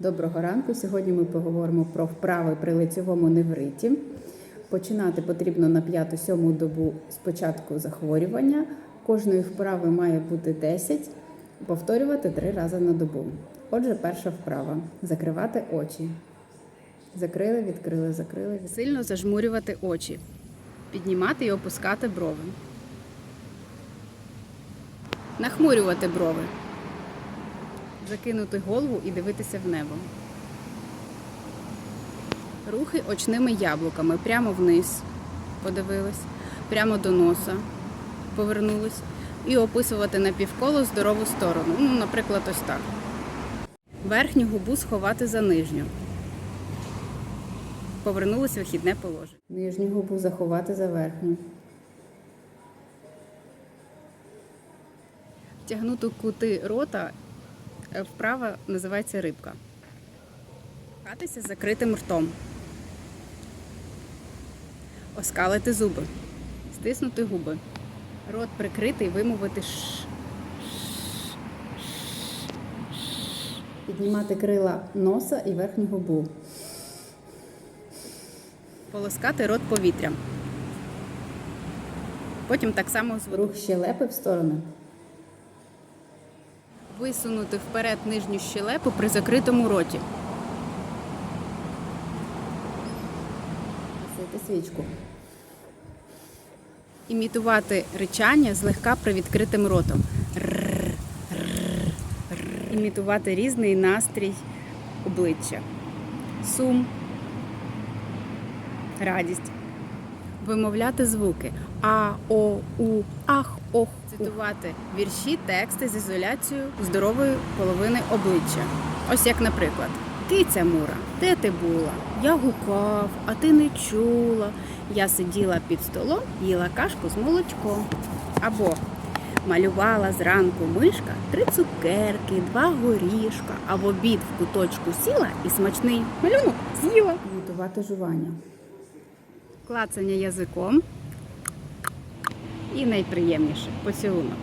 Доброго ранку. Сьогодні ми поговоримо про вправи при лицьовому невриті. Починати потрібно на 5-7 добу з початку захворювання. Кожної вправи має бути 10, повторювати 3 рази на добу. Отже, перша вправа закривати очі. Закрили, відкрили, закрили. Сильно зажмурювати очі. Піднімати і опускати брови. Нахмурювати брови. Закинути голову і дивитися в небо. Рухи очними яблуками прямо вниз. Подивились, прямо до носа. Повернулись. І описувати на півколо здорову сторону. Ну, наприклад, ось так. Верхню губу сховати за нижню. Повернулись в вихідне положення. Нижню губу заховати за верхню. Тягнути кути рота вправа називається рибка. Хатися з закритим ртом. Оскалити зуби. Стиснути губи. Рот прикритий, вимовити ш. Піднімати крила носа і верхню губу. Полоскати рот повітрям. Потім так само рух щелепи в сторони. Висунути вперед нижню щелепу при закритому роті. Гасити свічку. Імітувати ричання злегка привідкритим ротом. Рррр, рррр, рррр. Імітувати різний настрій обличчя. Сум, радість. Вимовляти звуки А, О, У, Ах, Ох. Цитувати вірші, тексти з ізоляцією здорової половини обличчя. Ось як, наприклад, Киця Мура, де ти була? Я гукав, а ти не чула. Я сиділа під столом, їла кашку з молочком. Або малювала зранку мишка три цукерки, два горішка, а в обід в куточку сіла і смачний малюнок з'їла. Готувати жування. Клацання язиком. І найприємніше поцілунок.